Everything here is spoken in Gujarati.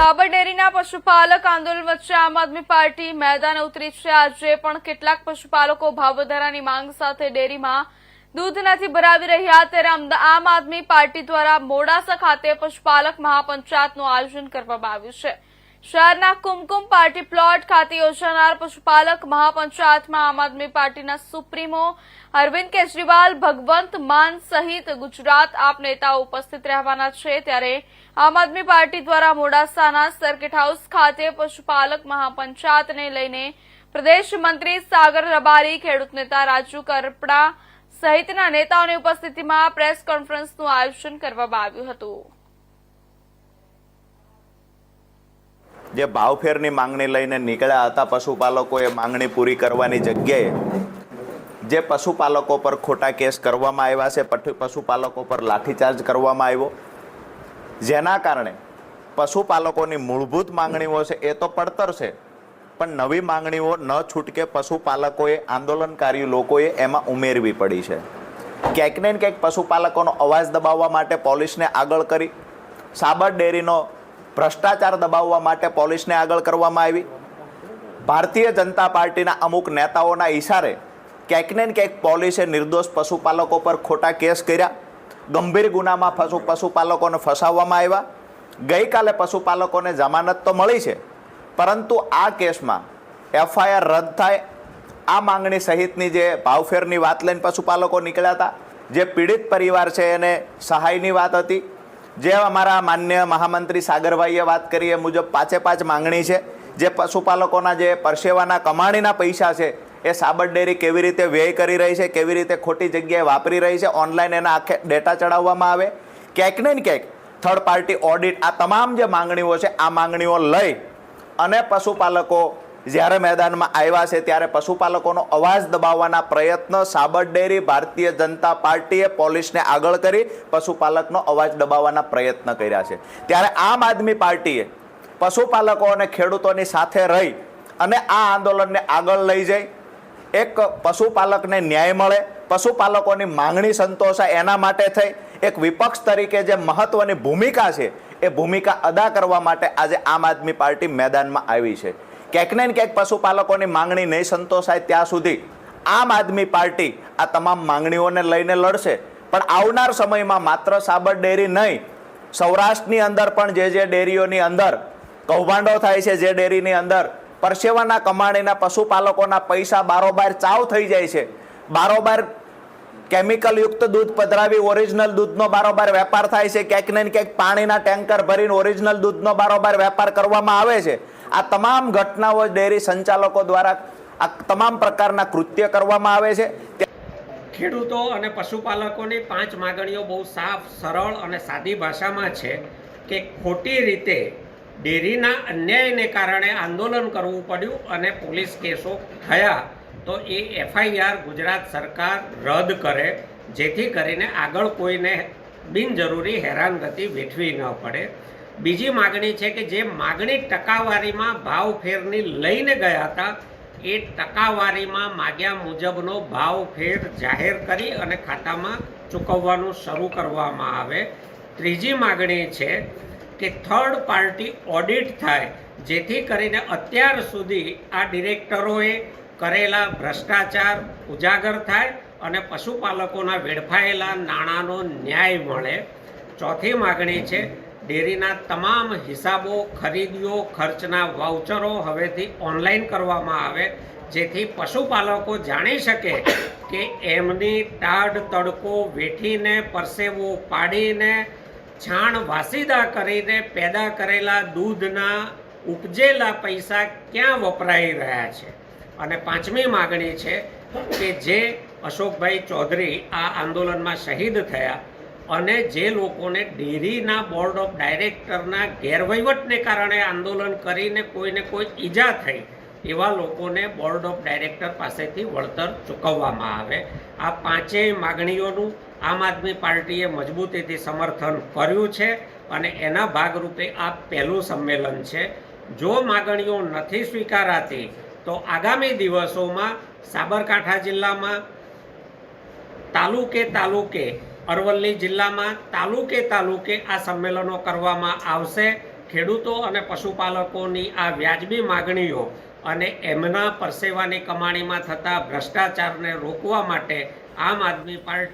સાબર ડેરીના પશુપાલક આંદોલન વચ્ચે આમ આદમી પાર્ટી મેદાને ઉતરી છે. આજે પણ કેટલાક પશુપાલકો ભાવવધારાની માંગ સાથે ડેરીમાં દૂધ નથી ભરાવી રહ્યા. ત્યારે આમ આદમી પાર્ટી દ્વારા મોડાસા ખાતે પશુપાલક મહાપંચાયતનું આયોજન કરવામાં આવ્યું છે. શહેરના કુમકુમ પાર્ટી પ્લોટ ખાતે યોજાનાર પશુપાલક મહાપંચાયતમાં આમ આદમી પાર્ટીના સુપ્રીમો અરવિંદ કેજરીવાલ, ભગવંત માન સહિત ગુજરાત આપ નેતાઓ ઉપસ્થિત રહેવાના છે. ત્યારે આમ આદમી પાર્ટી દ્વારા મોડાસાના સર્કિટ હાઉસ ખાતે પશુપાલક મહાપંચાયતને લઈને પ્રદેશ મંત્રી સાગર રબારી, ખેડૂત નેતા રાજુ કરપડા સહિતના નેતાઓની ઉપસ્થિતિમાં પ્રેસ કોન્ફરન્સનું આયોજન કરવામાં આવ્યું હતું. જે ભાવફેરની માંગણી લઈને નીકળ્યા હતા પશુપાલકોએ માંગણી પૂરી કરવાની જગ્યાએ, જે પશુપાલકો પર ખોટા કેસ કરવામાં આવ્યા છે પશુ- પશુપાલકો પર લાઠીચાર્જ કરવામાં આવ્યો. જેના કારણે પશુપાલકોની મૂળભૂત માંગણીઓ છે, એ તો પડતર છે, પણ નવી માંગણીઓ ન છૂટકે પશુપાલકોએ આંદોલનકારી લોકોએ એમાં ઉમેરવી પડી છે. ક્યાંક ને ક્યાંક પશુપાલકોનો અવાજ દબાવવા માટે પોલીસને આગળ કરી. સાબર ડેરીનો ભ્રષ્ટાચાર દબાવવા માટે પોલીસને આગળ કરવામાં આવી. ભારતીય જનતા પાર્ટીના અમુક નેતાઓના ઈશારે ક્યાંક ને ક્યાંક પોલીસે નિર્દોષ પશુપાલકો પર ખોટા કેસ કર્યા. ગંભીર ગુનામાં પશુ પશુપાલકોને ફસાવવામાં આવ્યા. ગઈકાલે પશુપાલકોને જમાનત તો મળી છે, પરંતુ આ કેસમાં એફઆઈઆર રદ થાય. આ માંગણી સહિતની જે ભાવફેરની વાત લઈને પશુપાલકો નીકળ્યા હતા, જે પીડિત પરિવાર છે એને સહાયની વાત હતી. જે અમારા માન્ય મહામંત્રી સાગરભાઈએ વાત કરી એ મુજબ પાંચે પાંચ માંગણી છે. જે પશુપાલકોના જે પરસેવાના કમાણીના પૈસા છે, એ સાબર ડેરી કેવી રીતે વ્યય કરી રહી છે, કેવી રીતે ખોટી જગ્યાએ વાપરી રહી છે, ઓનલાઈન એના આખે ડેટા ચડાવવામાં આવે. ક્યાંક ને ક્યાંક થર્ડ પાર્ટી ઓડિટ આ તમામ જે માંગણીઓ છે, આ માંગણીઓ લઈ અને પશુપાલકો જ્યારે મેદાનમાં આવ્યા છે ત્યારે પશુપાલકોનો અવાજ દબાવવાના પ્રયત્ન સાબર ડેરી ભારતીય જનતા પાર્ટીએ પોલીસને આગળ કરી પશુપાલકનો અવાજ દબાવવાના પ્રયત્ન કર્યા છે. ત્યારે આમ આદમી પાર્ટીએ પશુપાલકો અને ખેડૂતોની સાથે રહી અને આ આંદોલનને આગળ લઈ જઈ. એક પશુપાલકને ન્યાય મળે, પશુપાલકોની માંગણી સંતોષાય એના માટે થઈ. એક વિપક્ષ તરીકે જે મહત્વની ભૂમિકા છે, એ ભૂમિકા અદા કરવા માટે આજે આમ આદમી પાર્ટી મેદાનમાં આવી છે. ક્યાંક ને ક્યાંક પશુપાલકોની માંગણી નહીં સંતોષાય ત્યાં સુધી આમ આદમી પાર્ટી આ તમામ માંગણીઓને લઈને લડશે. પણ આવનાર સમયમાં માત્ર સાબર ડેરી નહીં, સૌરાષ્ટ્રની અંદર પણ જે જે ડેરીઓની અંદર કૌભાંડો થાય છે જે ડેરીની અંદર, પરસેવાના કમાણીના પશુપાલકોના પૈસા બારોબાર ચાવ થઈ જાય છે. બારોબાર કેમિકલયુક્ત દૂધ પધરાવી ઓરિજિનલ દૂધનો બારોબાર વેપાર થાય છે. ક્યાંક ને ક્યાંક પાણીના ટેન્કર ભરીને ઓરિજિનલ દૂધનો બારોબાર વેપાર કરવામાં આવે છે. આ તમામ ઘટનાઓ ડેરી સંચાલકો દ્વારા આ તમામ પ્રકારના કૃત્ય કરવામાં આવે છે. ખેડૂતો અને પશુપાલકોની પાંચ માગણીઓ બહુ સાફ, સરળ અને સાદી ભાષામાં છે કે ખોટી રીતે ડેરીના અન્યાયને કારણે આંદોલન કરવું પડ્યું અને પોલીસ કેસો થયા તો એ એફઆઈઆર ગુજરાત સરકાર રદ કરે, જેથી કરીને આગળ કોઈને બિનજરૂરી હેરાનગતિ વેઠવી ન પડે. બીજી માગણી છે કે જે માગણી ટકાવારીમાં ભાવ ફેરની લઈને ગયા હતા, એ ટકાવારીમાં માગ્યા મુજબનો ભાવ ફેર જાહેર કરી અને ખાતામાં ચૂકવવાનું શરૂ કરવામાં આવે. ત્રીજી માગણી છે કે થર્ડ પાર્ટી ઓડિટ થાય, જેથી કરીને અત્યાર સુધી આ ડિરેક્ટરોએ કરેલા ભ્રષ્ટાચાર ઉજાગર થાય અને પશુપાલકોના વેડફાયેલા નાણાંનો ન્યાય મળે. ચોથી માગણી છે ડેરીના તમામ હિસાબો, ખરીદીઓ, ખર્ચના વાઉચરો હવેથી ઓનલાઈન કરવામાં આવે, જેથી પશુપાલકો જાણી શકે કે એમની ટાઢ તડકો વેઠીને, પરસેવો પાડીને, છાણ વાસીદા કરીને પેદા કરેલા દૂધના ઉપજેલા પૈસા ક્યાં વપરાઈ રહ્યા છે? અને પાંચમી માગણી છે કે જે અશોકભાઈ ચૌધરી આ આંદોલનમાં શહીદ થયા અને જે લોકોને ડેરીના બોર્ડ ઓફ ડાયરેક્ટરના ગેરવહીવટને કારણે આંદોલન કરીને કોઈને કોઈ ઈજા થઈ, એવા લોકોને બોર્ડ ઓફ ડાયરેક્ટર પાસેથી વળતર ચૂકવવામાં આવે. આ પાંચેય માગણીઓનું આમ આદમી પાર્ટીએ મજબૂતીથી સમર્થન કર્યું છે અને એના ભાગરૂપે આ પહેલું સંમેલન છે. જો માગણીઓ નથી સ્વીકારાતી, તો આગામી દિવસોમાં સાબરકાંઠા જિલ્લામાં તાલુકે તાલુકે અરવલ્લી જિલ્લામાં તાલુકે તાલુકે આ સંમેલનો કરવામાં આવશે. ખેડૂતો અને પશુપાલકોની આ વ્યાજબી માગણીઓ અને એમના પરસેવાની કમાણીમાં થતા ભ્રષ્ટાચારને રોકવા માટે આમ આદમી પાર્ટી